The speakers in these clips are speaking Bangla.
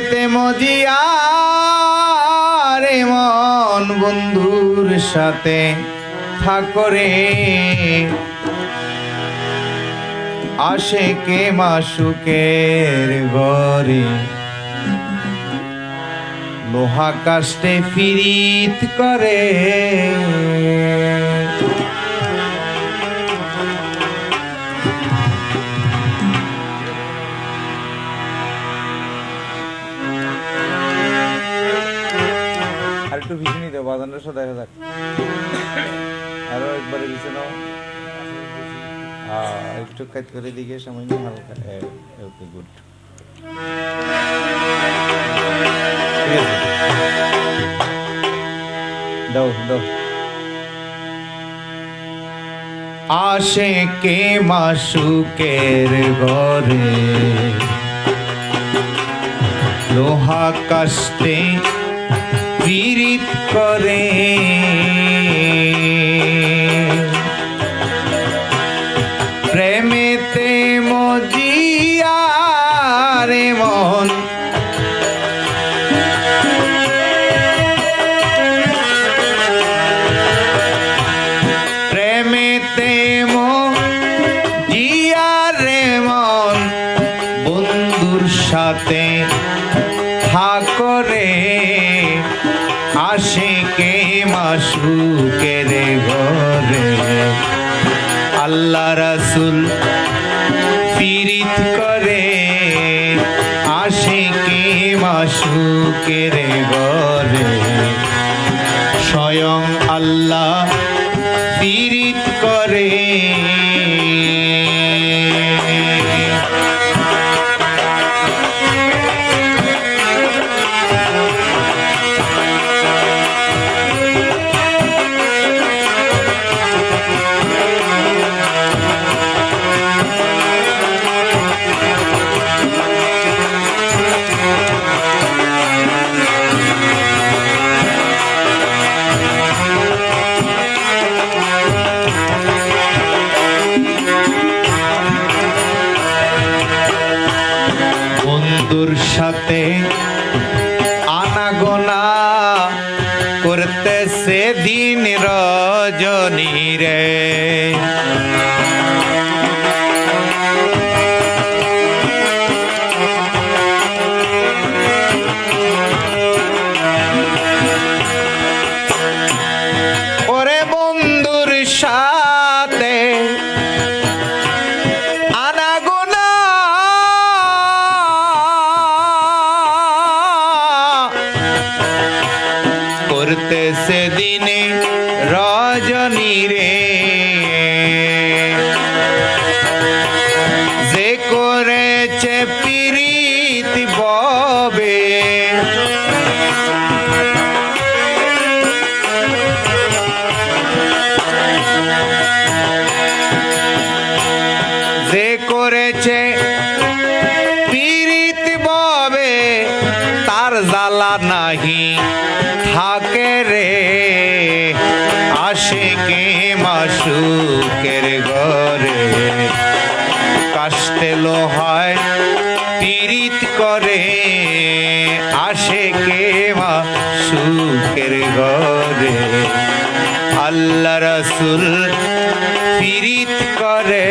প্রেমেতে মজিয়া রে মন বন্ধুর সাথে থাকরে আসে কে মাসুকের গরে লোহা কাষ্টে ফিরিত করে। দেবো দেখা যাক। আরও একবারে পিছনে নাও। একটু কাজ করে দিকে সামান্য হালকা। Okay, good. দাও দাও। আসে কে মাসুকের ঘরে, লোহা কাষ্টে পীড়িত করে। প্রেমেতে মজিয়া রে মন। বন্ধুর সাথে থাকরে আল্লাহ রাসুল পীড়িত করে আশিকে মাসুকের করতেছে দিনে রজনী রে। যে করেছে পিরিতি ববে যে করেছে ঘরে আল্লাহ রসুল পিরিত করে।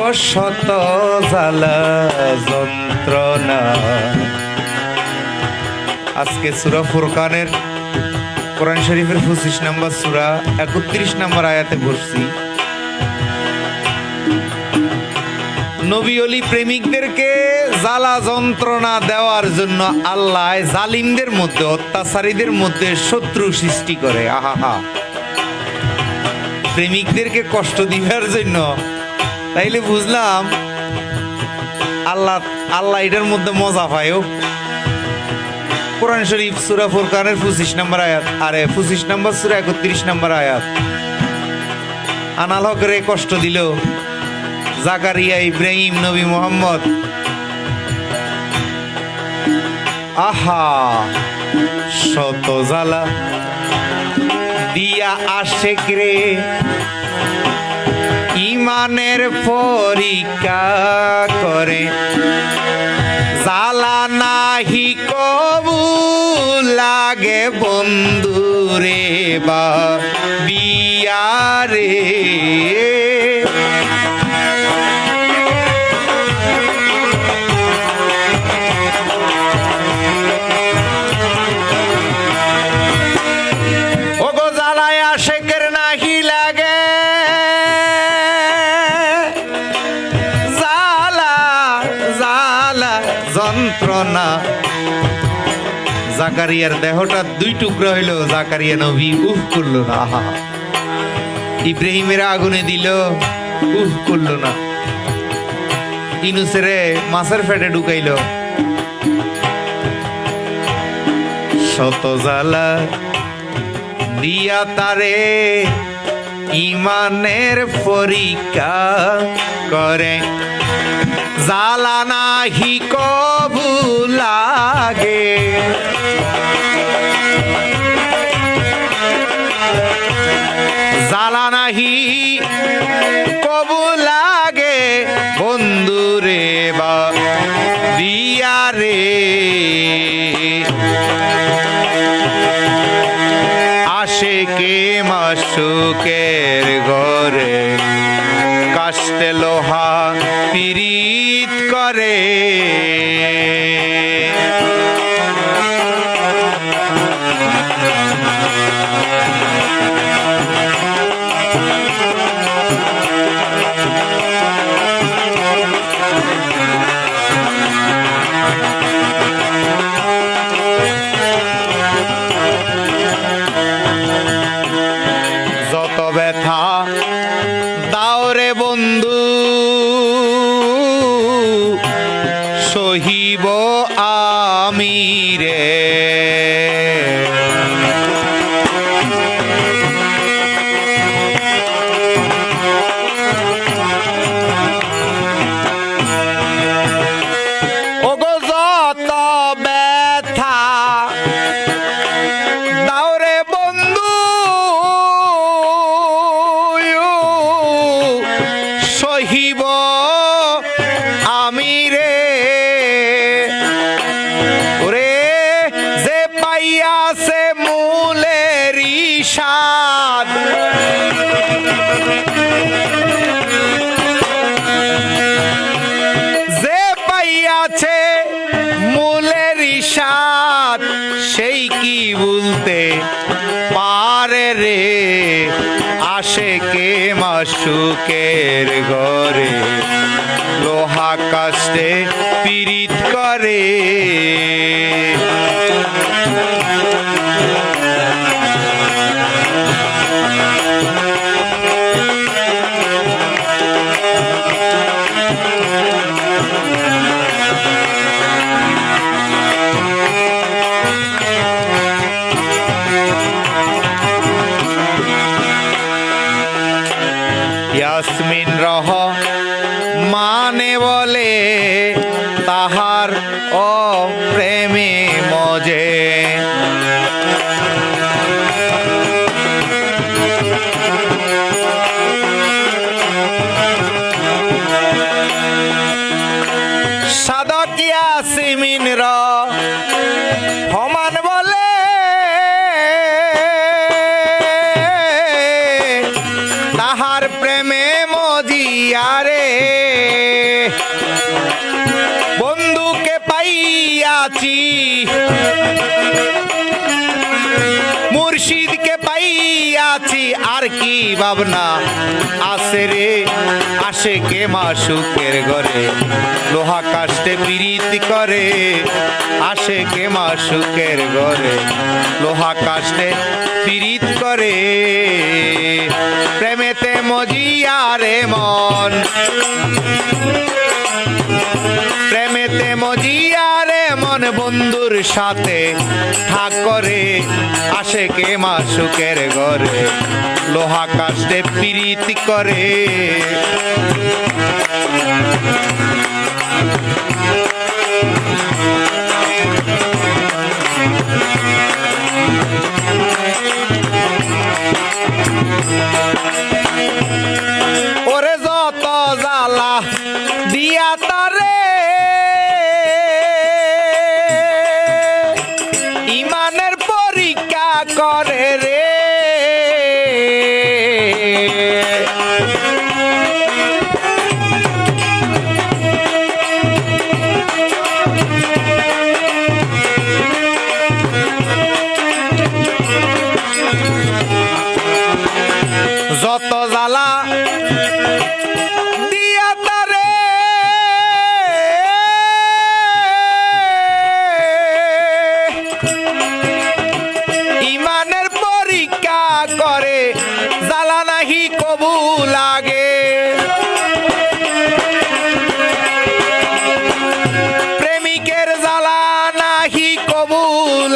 গো শত যন্ত্রণা। আজকে সুরা ফুরকানের কোরআন শরীফের পঁচিশ নম্বর সুরা, একত্রিশ নম্বর আয়াতে বসছি। নবী অলি প্রেমিকদেরকে জ্বালা যন্ত্রণা দেওয়ার জন্য আল্লাহ জালিমদের মধ্যে, অত্যাচারীদের মধ্যে শত্রু সৃষ্টি করে। আহা প্রেমিকদেরকে কষ্ট দিবার জন্য তাইলে বুঝলাম আল্লাহ আল্লাহ এটার মধ্যে মজা পায়ও কোরআন শরীফ সুরা ফুরকানের পঁচিশ নম্বর আয়াত, আরে, পঁচিশ নম্বর সুরা একত্রিশ নম্বর আয়াত। আনাল হকরে কষ্ট দিল। জাকারিয়া ইব্রাহিম নবী মোহাম্মদ। আহা, শত জ্বালা দিয়া আশেক রে। ইমানের পরীক্ষা করে। জ্বালা নাহি কবু লাগে বন্ধুরে বা বিয়ারে। যন্ত্রণা। জাকারিয়ার দেহটা দুই টুকরা হইল, জাকারিয়া নবী উহ করল না। আহা ইব্রাহিমের আগুনে দিল, উহ করল না। ইনুসেরে মাছের ফেটে ঢুকাইলো। শত জ্বালা দিয়া তারে ইমানের পরীক্ষা করে। জ্বালা নাহি কবু লাগে। জ্বালা নাহি কবু লাগে। বন্ধুরে সহিব আমি পাইয়াছে মূলের সাদ সেই কি বলতে পারে রে? আসে কে মাসুকের ঘরে? লোহা কাস্তে পীড়িত করে। ও প্রেমে মজে। সাধক ইয়াসমিন র সমান বলে। তাহার প্রেমে মজিয়ারে বন্ধুকে পাইয়াছি মুর্শিদকে পাইয়াছি, আর কি ভাবনা? আসে রে, আসে কে মাসুকের ঘরে? লোহা কাস্টে পিরিত করে, আসে কে মাসুকের ঘরে? লোহা কাস্টে পিরিত করে, প্রেমেতে মজিয়ারে মন। প্রেমেতে মজিয়ারে মন বন্ধুর সাথে ঠাক করে আসে কে মা সুখের ঘরে লোহা কাস্টে পিরিতি করে। করে রে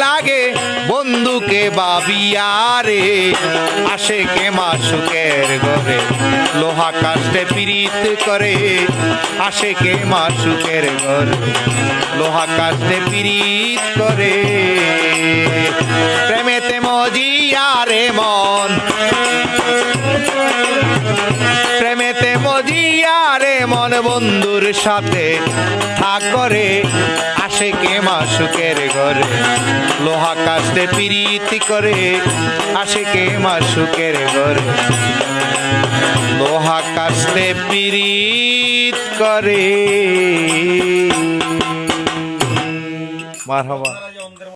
লাগে বন্ধুকে বাবিয়ারে আসে কে মাসুকের ঘরে, লোহা কাস্টে পিরিত করে আসে কে মাসুকের ঘরে, লোহা কাস্টে পিরিত করে। প্রেমেতে মজিয়ারে মন মজিয়ারে মন বন্ধুর সাথে থাক করে আসে কে মাসুকের ঘরে। লোহা কাস্তে পিরিতি করে আসে কে মাসুকের ঘরে। লোহা কাস্তে পিরিত করে। মারহাবা।